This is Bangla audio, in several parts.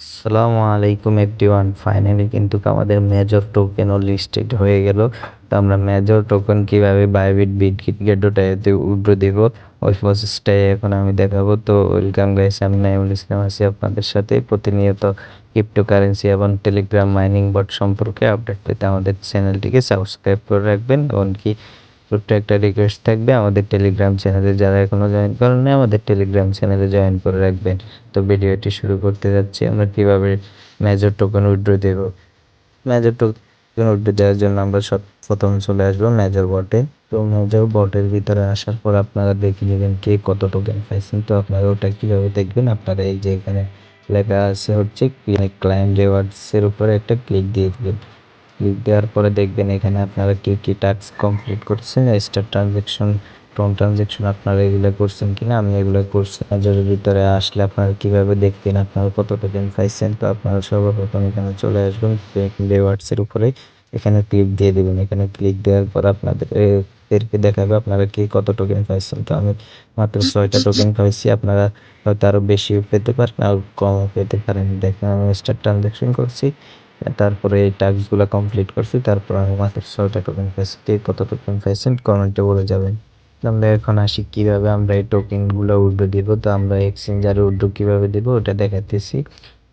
আসসালামু আলাইকুম এভরিওয়ান ফাইনালি কিন্তু আমাদের মেজর টোকেনও লিস্টেড হয়ে গেল। তো আমরা মেজর টোকেন কীভাবে বাইবিট বিট গেটোটাতে উইড্রো দিব? ওই প্রসেসটাই এখন আমি দেখাবো। তো ওয়েলকাম গাইস আমি নাইমুল ইসলাম আছি আপনাদের সাথে। প্রতিনিয়ত ক্রিপ্টোকারেন্সি এবং টেলিগ্রাম মাইনিং বট সম্পর্কে আপডেট পেতে আমাদের চ্যানেলটিকে সাবস্ক্রাইব করে রাখবেন। এমনকি ছোট্ট একটা রিকোয়েস্ট থাকবে, আমাদের টেলিগ্রাম চ্যানেলে যারা এখনও জয়েন করেন না আমাদের টেলিগ্রাম চ্যানেলে জয়েন করে রাখবেন। তো ভিডিওটি শুরু করতে যাচ্ছি, আমরা কীভাবে মেজর টোকেন উইড্রো দেব? মেজর টোকেন উইড্রো দেওয়ার জন্য আমরা সব প্রথম চলে আসব মেজর বটে তো মেজর বটের ভিতরে আসার পর আপনারা দেখে নেবেন কে কত টোকেন পাইছেন। তো আপনারা ওটা কীভাবে দেখবেন, আপনারা এই যে এখানে লেখা আছে হচ্ছে ক্লায়েন্ট রিওয়ার্ডসের উপরে একটা ক্লিক দিয়ে দেবেন। দেওয়ার পরে দেখবেন এখানে আপনারা কী কী টাস্ক কমপ্লিট করছেন স্টার ট্রানজ্যাকশন টোন ট্রানজ্যাকশন আপনারা এগুলো করছেন কিনা, আমি এগুলো করছি মেজরের ভিতরে আসলে আপনারা কীভাবে দেখবেন, আপনারা কত টোকেন পাইছেন, তো আপনারা সর্বপ্রথম এখানে চলে আসবেন রিওয়ার্ডসের উপরে এখানে ক্লিক দিয়ে দেবেন। এখানে ক্লিক দেওয়ার পর আপনাদের এদেরকে দেখাবে আপনারা কি কত টোকেন পাইছেন। তো আমি মাত্র ছয়টা টোকেন পাইছি, আপনারা হয়তো আরও বেশিও পেতে পারেন, আর কমও পেতে পারেন। দেখেন আমি স্টার ট্রানজ্যাকশন করছি। তারপরে এই টাস্কগুলো কমপ্লিট করছি, তারপর আমি মাত্র ছয়টা টোকেন পাইছি কে কত টোকেন কমেন্টে বলে যাবেন। আমরা এখন আসি কীভাবে আমরা এই টোকেনগুলো উইথড্র দিব, তো আমরা এক্সচেঞ্জারে উইথড্র কীভাবে দিব ওটা দেখাতেছি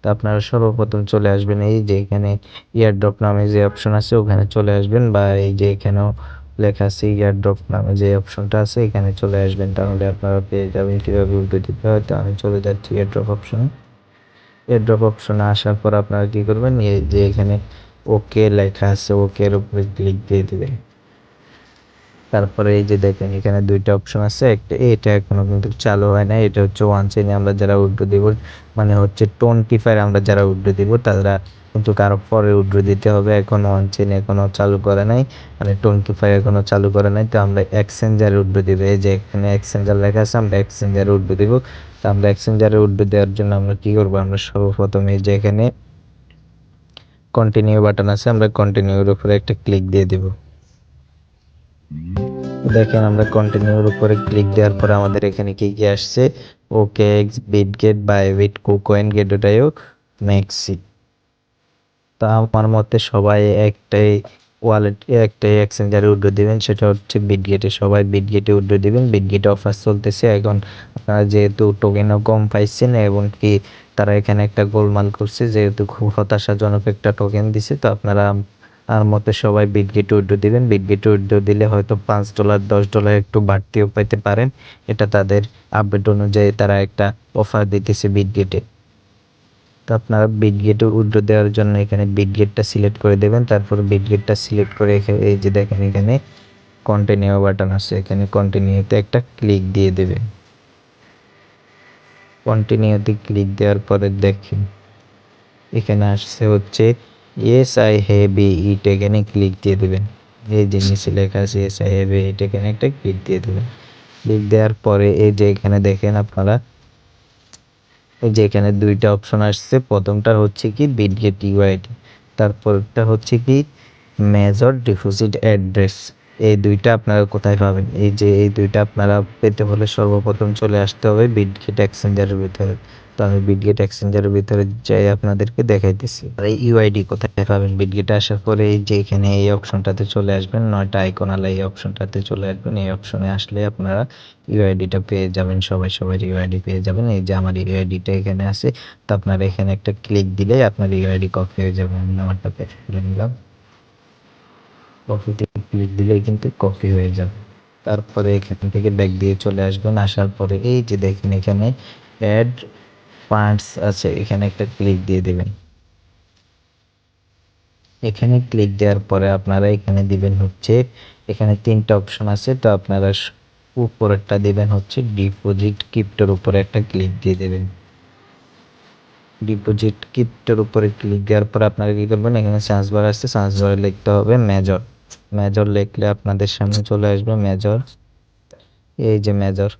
তো আপনারা সর্বপ্রথম চলে আসবেন, এই যে এখানে ইয়ারড্রপ নামে যে অপশন আছে ওখানে চলে আসবেন, বা এই যে এখানেও লেখা আছে ইয়ারড্রপ নামে যে অপশনটা আছে এখানে চলে আসবেন। তাহলে আপনারা পেয়ে যাবেন কীভাবে উইথড্র দিতে হয়। তো আমি চলে যাচ্ছি ইয়ারড্রপ অপশনে এয়ারড্রপ অপশনে আসার পর আপনারা কী করবেন? এই যে এখানে ওকে লেখা আছে ওকের উপরে ক্লিক দিয়ে দেবেন। তারপরে এই যে দেখেন, এখানে দুইটা অপশন আছে। একটা এটা এখনও কিন্তু চালু হয় না এটা হচ্ছে ওয়ান চেনে আমরা যারা উড্রো দিব মানে হচ্ছে টোয়েন্টি ফাইভ আমরা যারা উড্রো দিব, তারা কিন্তু কারও পরে উড্রো দিতে হবে। এখন ওয়ান চেন এখনও চালু করে নাই মানে টোয়েন্টি ফাইভ এখনও চালু করে নাই। তো আমরা এক্সচেঞ্জারে উড্রো দিব। এই যে এখানে এক্সচেঞ্জার লেখা আছে, আমরা এক্সচেঞ্জারে উড্রো দিব। তো আমরা এক্সচেঞ্জারে উড্রো দেওয়ার জন্য আমরা কী করব? আমরা সর্বপ্রথম এই যে এখানে কন্টিনিউ বাটন আছে, আমরা কন্টিনিউর উপরে একটা ক্লিক দিয়ে দিব। দেখেন আমরা কন্টিনিউর উপরে ক্লিক দেওয়ার পরে আমাদের এখানে কি কি আসছে? OKX Bitget Bybit KuCoin Gate io MEXC তা আমার মতে সবাই একটাই ওয়ালেট একটাই এক্সচেঞ্জারে উড্রো দিবেন, সেটা হচ্ছে বিটগেটে সবাই বিটগেটে উড্রো দিবেন বিটগেটে অফার চলতেছে। এখন আপনারা যেহেতু টোকেনও কম পাইছেন এবং কি তারা এখানে একটা গোলমাল করছে, যেহেতু খুব হতাশাজনক একটা টোকেন দিছে, তো আপনারা আর মতে সবাই বিটগেটে উড্রো দিবেন। বিটগেটে উড্রো দিলে হয়তো পাঁচ ডলার, দশ ডলার একটু বাড়তিও পাইতে পারেন। এটা তাদের আপডেট অনুযায়ী তারা একটা অফার দিতেছে বিটগেটে তো আপনারা বিটগেটে উইথড্র দেওয়ার জন্য এখানে বিটগেটটা সিলেক্ট করে দেবেন। তারপর বিটগেটটা সিলেক্ট করে এই যে দেখেন এখানে কন্টিনিউ বাটন আছে। এখানে কন্টিনিউতে একটা ক্লিক দিয়ে দেবেন। কন্টিনিউতে ক্লিক দেওয়ার পরে দেখেন, এখানে আসছে হচ্ছে এস আই হেভি ইট এখানে ক্লিক দিয়ে দেবেন। এই যে নিচে লেখা আছে এস আই হেভি ইট এখানে একটা ক্লিক দিয়ে দেবেন। ক্লিক দেওয়ার পরে এই যে এখানে দেখেন আপনারা, এই যে এখানে দুইটা অপশন আসছে। প্রথমটা হচ্ছে কি বিটগেট ইউআইডি তারপরটা হচ্ছে কি মেজর ডিপোজিট অ্যাড্রেস এই দুইটা আপনারা কোথায় পাবেন? এই যে এই দুইটা আপনারা পেতে হলে সর্বপ্রথম চলে আসতে হবে বিটগেট এক্সচেঞ্জারের ভিতরে। তো আমি বিটগেট এক্সচেঞ্জারের ভিতরে যাই আপনাদেরকে দেখাইতেছি। আর এই ইউআইডি কোথায় পাবেন? বিটগেটে আসার পরে এই যে এখানে এই অপশনটাতে চলে আসবেন, নয়টা আইকনালা এই অপশনটাতে চলে আসবেন। এই অপশনে আসলে আপনারা ইউআইডিটা পেয়ে যাবেন, সবাই সবাই ইউআইডি পেয়ে যাবেন। এই যে আমার ইউআইডিটা এখানে আছে, তো আপনারা এখানে একটা ক্লিক দিলেই আপনার ইউআইডি কপি হয়ে যাবে। আমি পেস্ট করে নিলাম। কপিতে ক্লিক দিলেই কিন্তু কপি হয়ে যাবে। তারপরে এখান থেকে ব্যাগ দিয়ে চলে আসবেন। আসার পরে এই যে দেখেন এখানে অ্যাড পার্টস আছে, এখানে একটা ক্লিক দিয়ে দেবেন। এখানে ক্লিক দেওয়ার পরে আপনারা এখানে দিবেন হচ্ছে, এখানে তিনটা অপশন আছে, তো আপনারা উপরেরটা দিবেন হচ্ছে ডিপোজিট কিপ্টোর উপরে একটা ক্লিক দিয়ে দেবেন। ডিপোজিট কিপ্টোর উপরে ক্লিক দেওয়ার পর আপনারা কী করবেন, এখানে সার্চ বার আসছে সার্চ বারে লিখতে হবে মেজর মেজর লিখলে আপনাদের সামনে চলে আসবে মেজর এই যে মেজর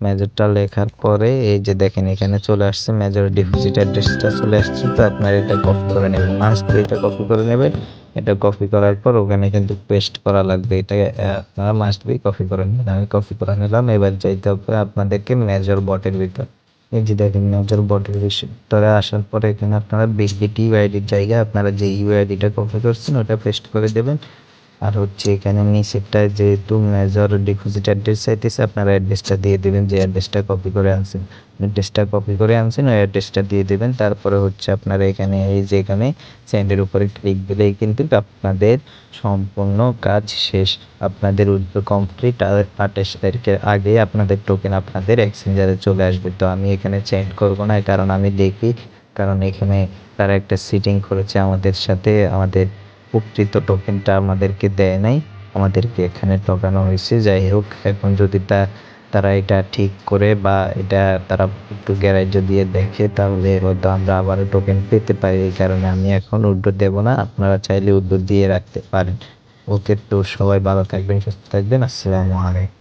মেজরটা লেখার পরে এই যে দেখেন, এখানে চলে আসছে মেজর ডিপোজিট অ্যাড্রেসটা চলে আসছে, তো আপনার এটা কপি করে নেবেন। মাস্ট এটা কপি করে নেবেন। এটা কপি করার পর ওখানে কিন্তু পেস্ট করা লাগবে। এটা আপনারা মাস্ট বি কপি করে নেবেন। আমি কপি করে নিলাম। এবার যাইতে হবে আপনাদেরকে মেজর বটের ভিতর। এই যে দেখেন, মেজর বডির ভিতরে আসার পরে এখানে আপনারা বিগবিটি ইউআইডির জায়গায় আপনারা যে ইউআইডিটা কপি করছেন, ওটা পেস্ট করে দেবেন। আর হচ্ছে এখানে নিচেরটায় যেহেতু মেজর ডিপোজিট অ্যাড্রেস চাইতেছে, আপনারা অ্যাড্রেসটা দিয়ে দেবেন, যে অ্যাড্রেসটা কপি করে আনছেন। অ্যাড্রেসটা কপি করে আনছেন, ওই অ্যাড্রেসটা দিয়ে দেবেন। তারপরে হচ্ছে আপনারা এখানে, এই যে এখানে সেন্ডের উপরে ক্লিক দিলেই কিন্তু আপনাদের সম্পূর্ণ কাজ শেষ। আপনাদের উদ্যোগ কমপ্লিট আর আঠাশ তারিখের আগে আপনাদের টোকেন আপনাদের এক্সচেঞ্জারে চলে আসবে। তো আমি এখানে চেঞ্জ করব না, কারণ আমি দেখি, কারণ এখানে তারা একটা সিটিং করেছে আমাদের সাথে, আমাদের প্রকৃত টোকেনটা আমাদেরকে দেয় নাই, আমাদেরকে এখানে টোকানো হয়েছে। যাই হোক, এখন যদি তা, তারা এটা ঠিক করে বা এটা তারা একটু গ্যারেজ দিয়ে দেখে, তাহলে হয়তো আমরা আবার টোকেন পেতে পারি। এই কারণে আমি এখন উদ্যোগ দেবো না, আপনারা চাইলে উদ্যোগ দিয়ে রাখতে পারেন। ওকে তো সবাই ভালো থাকবেন, সুস্থ থাকবেন, আসসালামু আলাইকুম।